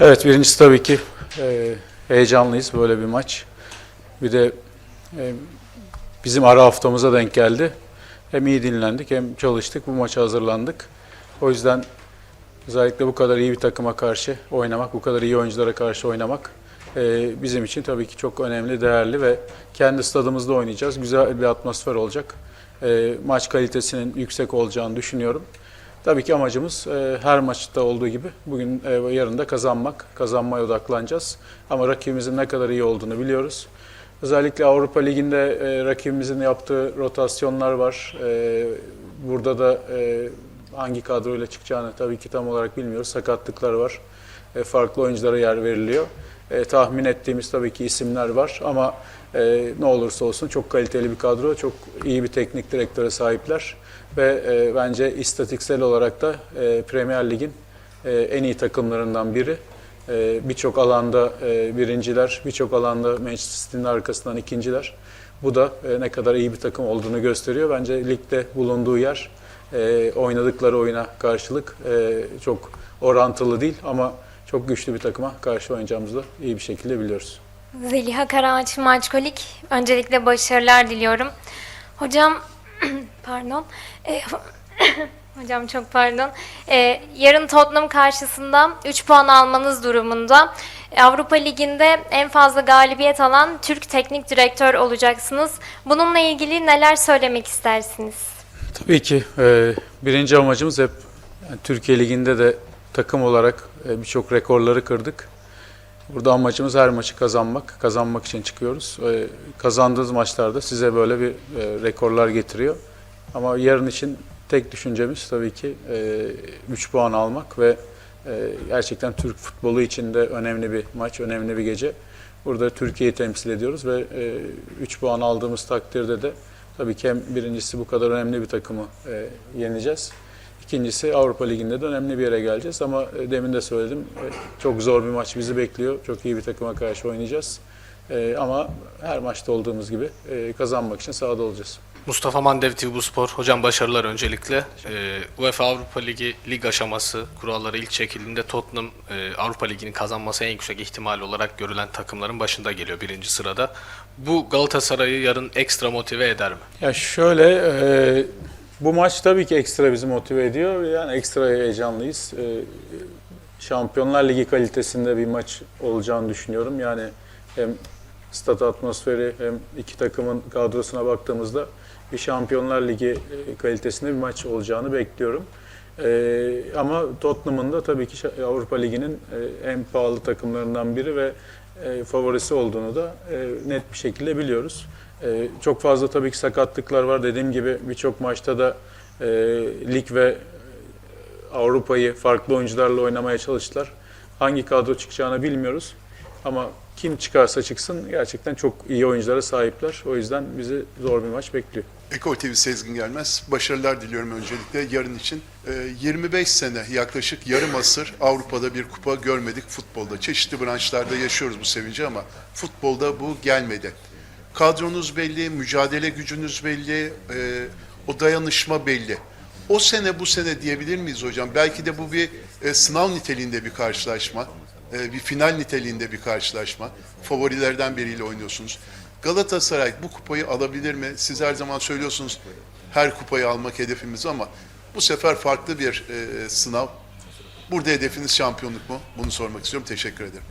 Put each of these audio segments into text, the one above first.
Evet birincisi tabii ki e, heyecanlıyız böyle bir maç. Bir de e, bizim ara haftamıza denk geldi. Hem iyi dinlendik hem çalıştık bu maça hazırlandık. O yüzden özellikle bu kadar iyi bir takıma karşı oynamak, bu kadar iyi oyunculara karşı oynamak e, bizim için tabii ki çok önemli, değerli ve kendi stadımızda oynayacağız. Güzel bir atmosfer olacak. E, maç kalitesinin yüksek olacağını düşünüyorum. Tabii ki amacımız e, her maçta olduğu gibi bugün e, yarın da kazanmak. Kazanmaya odaklanacağız. Ama rakibimizin ne kadar iyi olduğunu biliyoruz. Özellikle Avrupa Ligi'nde e, rakibimizin yaptığı rotasyonlar var. E, burada da e, hangi kadroyla çıkacağını tabii ki tam olarak bilmiyoruz. Sakatlıklar var. E, farklı oyunculara yer veriliyor. E, tahmin ettiğimiz tabii ki isimler var ama e, ne olursa olsun çok kaliteli bir kadro, çok iyi bir teknik direktöre sahipler ve e, bence istatiksel olarak da e, Premier Lig'in e, en iyi takımlarından biri. E, birçok alanda e, birinciler, birçok alanda Manchester City'nin arkasından ikinciler. Bu da e, ne kadar iyi bir takım olduğunu gösteriyor. Bence ligde bulunduğu yer, e, oynadıkları oyuna karşılık e, çok orantılı değil ama çok güçlü bir takıma karşı oynayacağımızı da iyi bir şekilde biliyoruz. Zeliha Karaağaç Maçkolik. Öncelikle başarılar diliyorum. Hocam, pardon. E, hocam çok pardon. E, yarın Tottenham karşısında 3 puan almanız durumunda e, Avrupa Ligi'nde en fazla galibiyet alan Türk teknik direktör olacaksınız. Bununla ilgili neler söylemek istersiniz? Tabii ki e, birinci amacımız hep yani Türkiye Ligi'nde de takım olarak e, birçok rekorları kırdık. Burada amacımız her maçı kazanmak. Kazanmak için çıkıyoruz. E, kazandığınız maçlarda size böyle bir e, rekorlar getiriyor. Ama yarın için tek düşüncemiz tabii ki 3 puan almak ve e, gerçekten Türk futbolu için de önemli bir maç, önemli bir gece. Burada Türkiye'yi temsil ediyoruz ve 3 puan aldığımız takdirde de tabii ki hem birincisi bu kadar önemli bir takımı e, yeneceğiz. İkincisi Avrupa Ligi'nde de önemli bir yere geleceğiz ama e, demin de söyledim e, çok zor bir maç bizi bekliyor. Çok iyi bir takıma karşı oynayacağız. E, ama her maçta olduğumuz gibi e, kazanmak için sahada olacağız. Mustafa Mandev TV Spor. Hocam başarılar öncelikle. Ee, UEFA Avrupa Ligi lig aşaması kuralları ilk çekildiğinde Tottenham e, Avrupa Ligi'ni kazanması en yüksek ihtimal olarak görülen takımların başında geliyor birinci sırada. Bu Galatasaray'ı yarın ekstra motive eder mi? Ya şöyle e, bu maç tabii ki ekstra bizi motive ediyor. Yani ekstra heyecanlıyız. E, Şampiyonlar Ligi kalitesinde bir maç olacağını düşünüyorum. Yani hem stat atmosferi hem iki takımın kadrosuna baktığımızda bir Şampiyonlar Ligi e, kalitesinde bir maç olacağını bekliyorum. E, ama Tottenham'ın da tabii ki Avrupa Ligi'nin e, en pahalı takımlarından biri ve favorisi olduğunu da net bir şekilde biliyoruz. Çok fazla tabii ki sakatlıklar var. Dediğim gibi birçok maçta da e, lig ve Avrupa'yı farklı oyuncularla oynamaya çalıştılar. Hangi kadro çıkacağını bilmiyoruz. Ama kim çıkarsa çıksın gerçekten çok iyi oyunculara sahipler. O yüzden bizi zor bir maç bekliyor. Ekol TV Sezgin Gelmez. Başarılar diliyorum öncelikle yarın için. Ee, 25 sene yaklaşık yarım asır Avrupa'da bir kupa görmedik futbolda. Çeşitli branşlarda yaşıyoruz bu sevinci ama futbolda bu gelmedi. Kadronuz belli, mücadele gücünüz belli, e, o dayanışma belli. O sene bu sene diyebilir miyiz hocam? Belki de bu bir e, sınav niteliğinde bir karşılaşma. E, bir final niteliğinde bir karşılaşma. Favorilerden biriyle oynuyorsunuz. Galatasaray bu kupayı alabilir mi? Siz her zaman söylüyorsunuz her kupayı almak hedefimiz ama bu sefer farklı bir e, sınav. Burada hedefiniz şampiyonluk mu? Bunu sormak istiyorum. Teşekkür ederim.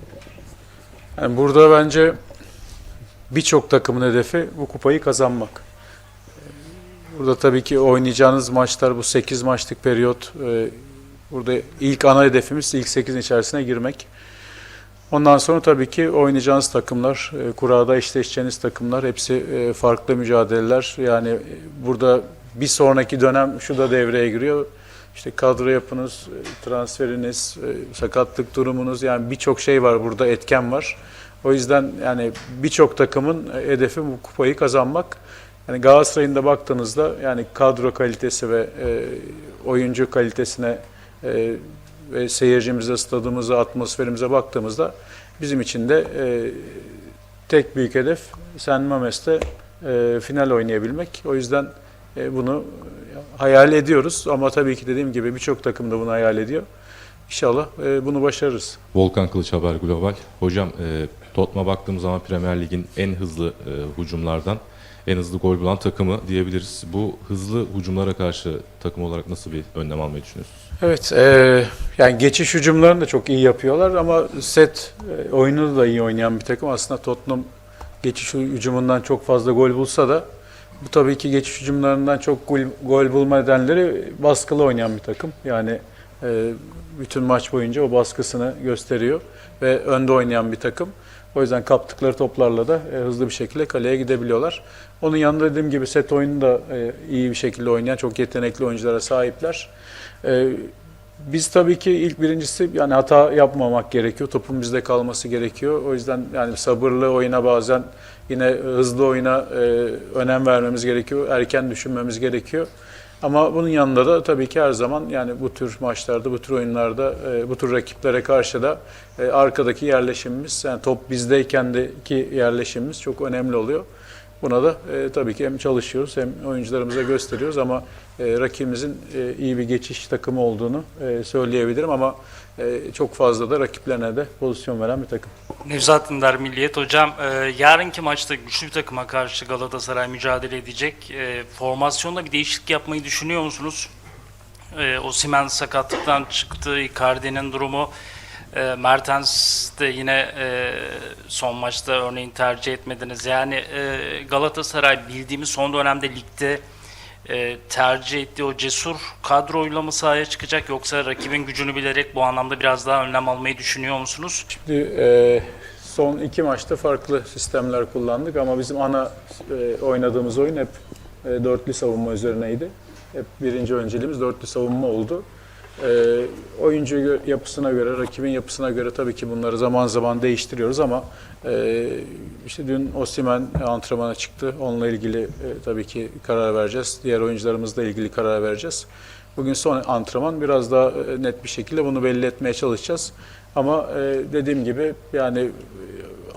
Yani burada bence birçok takımın hedefi bu kupayı kazanmak. Burada tabii ki oynayacağınız maçlar bu 8 maçlık periyot. e, Burada ilk ana hedefimiz ilk 8'in içerisine girmek. Ondan sonra tabii ki oynayacağınız takımlar, e, kurada eşleşeceğiniz takımlar hepsi e, farklı mücadeleler. Yani e, burada bir sonraki dönem şu da devreye giriyor. İşte kadro yapınız, transferiniz, sakatlık durumunuz yani birçok şey var burada etken var. O yüzden yani birçok takımın hedefi bu kupayı kazanmak. Yani Galatasaray'ın da baktığınızda yani kadro kalitesi ve oyuncu kalitesine ve seyircimize, stadımıza, atmosferimize baktığımızda bizim için de e, tek büyük hedef Sen Mames'te e, final oynayabilmek. O yüzden e, bunu hayal ediyoruz ama tabii ki dediğim gibi birçok takım da bunu hayal ediyor. İnşallah e, bunu başarırız. Volkan Kılıç Haber Global. Hocam e, Tottenham'a baktığımız zaman Premier Lig'in en hızlı e, hücumlardan en hızlı gol bulan takımı diyebiliriz. Bu hızlı hücumlara karşı takım olarak nasıl bir önlem almayı düşünüyorsunuz? Evet, e, yani geçiş hücumlarını da çok iyi yapıyorlar ama set e, oyununu da iyi oynayan bir takım. Aslında Tottenham geçiş hücumundan çok fazla gol bulsa da bu tabii ki geçiş hücumlarından çok gol, gol bulma nedenleri baskılı oynayan bir takım. Yani e, bütün maç boyunca o baskısını gösteriyor ve önde oynayan bir takım. O yüzden kaptıkları toplarla da e, hızlı bir şekilde kaleye gidebiliyorlar. Onun yanında dediğim gibi set oyunu da e, iyi bir şekilde oynayan çok yetenekli oyunculara sahipler. E, biz tabii ki ilk birincisi yani hata yapmamak gerekiyor. Topun bizde kalması gerekiyor. O yüzden yani sabırlı oyuna bazen yine hızlı oyuna e, önem vermemiz gerekiyor. Erken düşünmemiz gerekiyor. Ama bunun yanında da tabii ki her zaman yani bu tür maçlarda, bu tür oyunlarda, e, bu tür rakiplere karşı da e, arkadaki yerleşimimiz, yani top bizdeyken de ki yerleşimimiz çok önemli oluyor. Buna da e, tabii ki hem çalışıyoruz hem oyuncularımıza gösteriyoruz ama e, rakibimizin e, iyi bir geçiş takımı olduğunu e, söyleyebilirim ama e, çok fazla da rakiplerine de pozisyon veren bir takım. Nevzat Dindar Milliyet Hocam, e, yarınki maçta güçlü bir takıma karşı Galatasaray mücadele edecek. E, formasyonda bir değişiklik yapmayı düşünüyor musunuz? E, Osimhen sakatlıktan çıktı, Icardi'nin durumu. E, Mertens de yine e, son maçta örneğin tercih etmediniz. Yani e, Galatasaray bildiğimiz son dönemde ligde e, tercih ettiği o cesur kadroyla mı sahaya çıkacak yoksa rakibin gücünü bilerek bu anlamda biraz daha önlem almayı düşünüyor musunuz? Şimdi e, son iki maçta farklı sistemler kullandık ama bizim ana e, oynadığımız oyun hep e, dörtlü savunma üzerineydi. Hep birinci önceliğimiz dörtlü savunma oldu. E, oyuncu yapısına göre, rakibin yapısına göre tabii ki bunları zaman zaman değiştiriyoruz ama e, işte dün Osimhen antrenmana çıktı. Onunla ilgili e, tabii ki karar vereceğiz. Diğer oyuncularımızla ilgili karar vereceğiz. Bugün son antrenman biraz daha e, net bir şekilde bunu belli etmeye çalışacağız. Ama e, dediğim gibi yani e,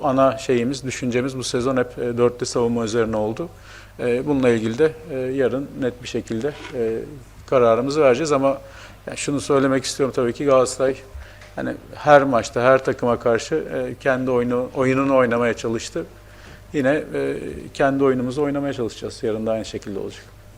ana şeyimiz, düşüncemiz bu sezon hep e, dörtlü savunma üzerine oldu. E, Bununla ilgili de e, yarın net bir şekilde e, kararımızı vereceğiz ama yani şunu söylemek istiyorum tabii ki Galatasaray yani her maçta her takıma karşı e, kendi oyunu oyununu oynamaya çalıştı. Yine e, kendi oyunumuzu oynamaya çalışacağız. Yarın da aynı şekilde olacak.